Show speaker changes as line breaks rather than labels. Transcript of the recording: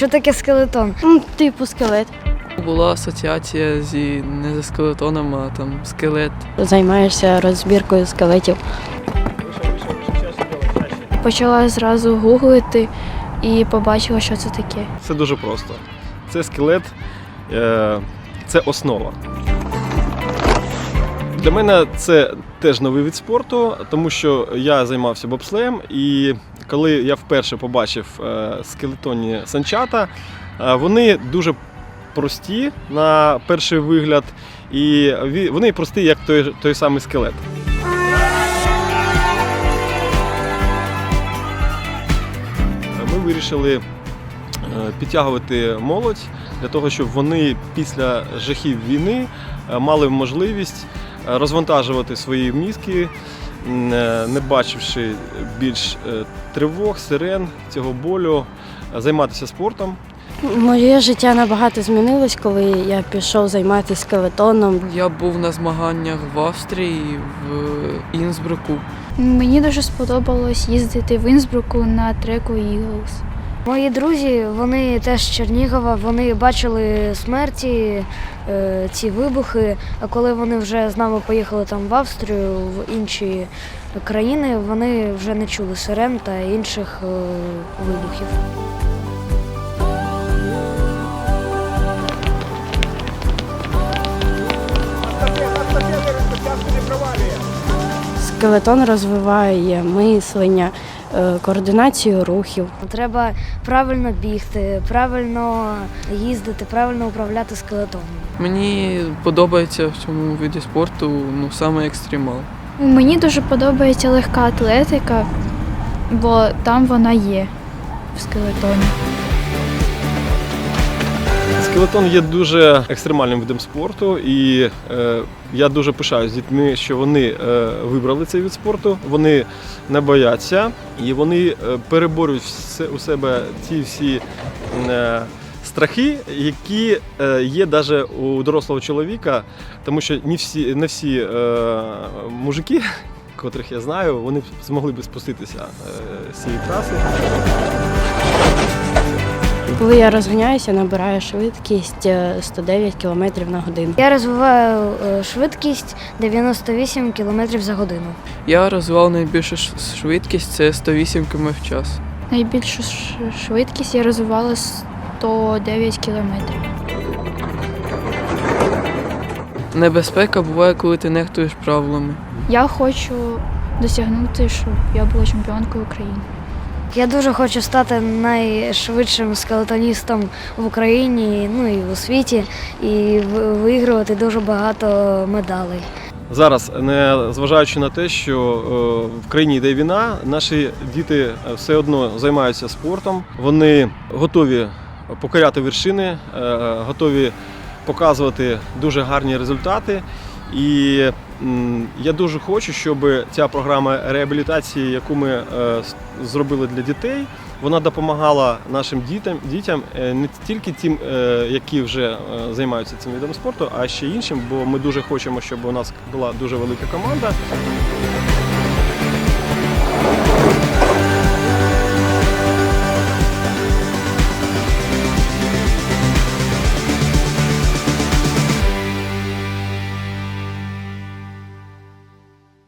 Що таке скелетон?
Ну, Типу скелет.
Була асоціація зі не зі скелетоном, а там скелет.
Займаєшся розбіркою скелетів. Почала зразу гуглити і побачила, що це таке.
Це дуже просто. Це скелет, е, це основа. Для мене це теж новий від спорту, тому що я займався бобслеєм, і коли я вперше побачив е, скелетонні санчата, е, вони дуже прості на перший вигляд, і вони прості, як той, той самий скелет. Ми вирішили е, підтягувати молодь для того, щоб вони після жахів війни мали можливість розвантажувати свої мізки, не бачивши більш е, тривог, сирен, цього болю, е, займатися спортом.
Моє життя набагато змінилось, коли я пішов займатися скелетоном.
Я був на змаганнях в Австрії, в Інсбруку.
Мені дуже сподобалось їздити в Інсбруку на треку Eagles.
Мої друзі, вони теж з Чернігова, вони бачили смерті, е, ці вибухи. А коли вони вже з нами поїхали там в Австрію, в інші країни, вони вже не чули сирен та інших е, вибухів.
Скелетон розвиває мислення, координацію рухів.
Треба правильно бігти, правильно їздити, правильно управляти скелетоном.
Мені подобається в цьому виді спорту ну, саме екстремал.
Мені дуже подобається легка атлетика, бо там вона є в скелетоні.
Скелетон є дуже екстремальним видом спорту, і е, я дуже пишаюсь з дітьми, що вони е, вибрали цей вид спорту. Вони не бояться і вони е, переборюють все у себе ті всі е, страхи, які е, є навіть у дорослого чоловіка, тому що не всі, не всі е, мужики. Котрих я знаю, вони змогли б спуститися е, з цієї траси.
Коли я розганяюся, набираю швидкість е, 109 км на годину.
Я розвиваю е, швидкість 98 км за годину.
Я розвивав найбільшу швидкість це 108 км в час.
Найбільшу швидкість я розвивала 109 кілометрів.
Небезпека буває, коли ти нехтуєш правилами.
Я хочу досягнути, щоб я була чемпіонкою України.
Я дуже хочу стати найшвидшим скелетоністом в Україні, ну і у світі, і ви- вигравати дуже багато медалей.
Зараз, не зважаючи на те, що е, в країні йде війна, наші діти все одно займаються спортом. Вони готові покоряти вершини, е, готові показувати дуже гарні результати. І я дуже хочу, щоб ця програма реабілітації, яку ми е, зробили для дітей, вона допомагала нашим дітям, дітям е, не тільки тим, е, які вже займаються цим видом спорту, а ще іншим, бо ми дуже хочемо, щоб у нас була дуже велика команда.